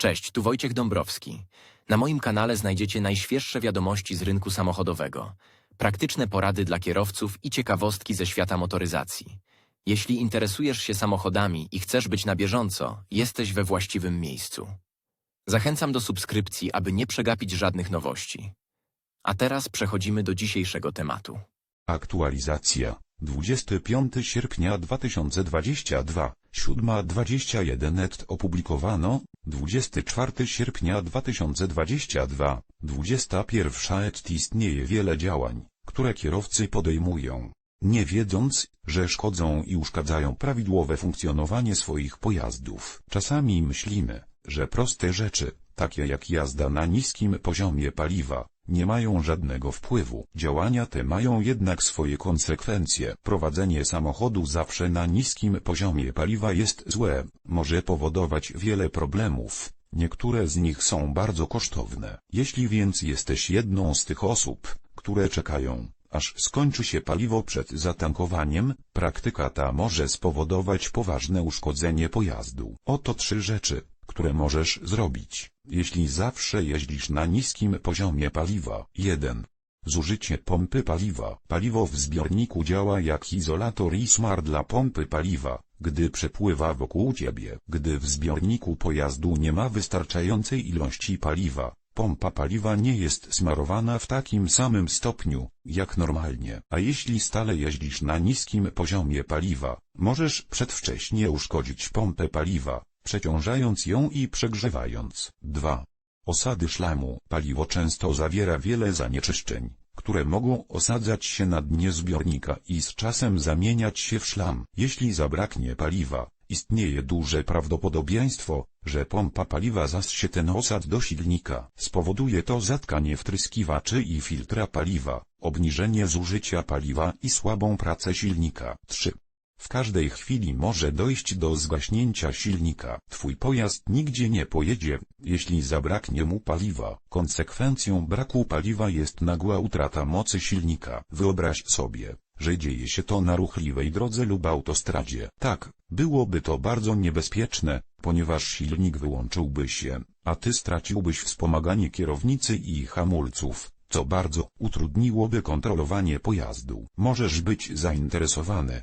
Cześć, tu Wojciech Dąbrowski. Na moim kanale znajdziecie najświeższe wiadomości z rynku samochodowego, praktyczne porady dla kierowców i ciekawostki ze świata motoryzacji. Jeśli interesujesz się samochodami i chcesz być na bieżąco, jesteś we właściwym miejscu. Zachęcam do subskrypcji, aby nie przegapić żadnych nowości. A teraz przechodzimy do dzisiejszego tematu. Aktualizacja. 25 sierpnia 2022, 7.21 net opublikowano, 24 sierpnia 2022, 21 et istnieje wiele działań, które kierowcy podejmują, nie wiedząc, że szkodzą i uszkadzają prawidłowe funkcjonowanie swoich pojazdów. Czasami myślimy, że proste rzeczy, takie jak jazda na niskim poziomie paliwa, nie mają żadnego wpływu. Działania te mają jednak swoje konsekwencje. Prowadzenie samochodu zawsze na niskim poziomie paliwa jest złe, może powodować wiele problemów. Niektóre z nich są bardzo kosztowne. Jeśli więc jesteś jedną z tych osób, które czekają, aż skończy się paliwo przed zatankowaniem, praktyka ta może spowodować poważne uszkodzenie pojazdu. Oto trzy rzeczy, które możesz zrobić, jeśli zawsze jeździsz na niskim poziomie paliwa. 1. Zużycie pompy paliwa. Paliwo w zbiorniku działa jak izolator i smar dla pompy paliwa, gdy przepływa wokół ciebie. Gdy w zbiorniku pojazdu nie ma wystarczającej ilości paliwa, pompa paliwa nie jest smarowana w takim samym stopniu, jak normalnie. A jeśli stale jeździsz na niskim poziomie paliwa, możesz przedwcześnie uszkodzić pompę paliwa, przeciążając ją i przegrzewając. 2. Osady szlamu. Paliwo często zawiera wiele zanieczyszczeń, które mogą osadzać się na dnie zbiornika i z czasem zamieniać się w szlam. Jeśli zabraknie paliwa, istnieje duże prawdopodobieństwo, że pompa paliwa zasie ten osad do silnika. Spowoduje to zatkanie wtryskiwaczy i filtra paliwa, obniżenie zużycia paliwa i słabą pracę silnika. 3. W każdej chwili może dojść do zgaśnięcia silnika. Twój pojazd nigdzie nie pojedzie, jeśli zabraknie mu paliwa. Konsekwencją braku paliwa jest nagła utrata mocy silnika. Wyobraź sobie, że dzieje się to na ruchliwej drodze lub autostradzie. Tak, byłoby to bardzo niebezpieczne, ponieważ silnik wyłączyłby się, a ty straciłbyś wspomaganie kierownicy i hamulców co bardzo utrudniłoby kontrolowanie pojazdu. Możesz być zainteresowany,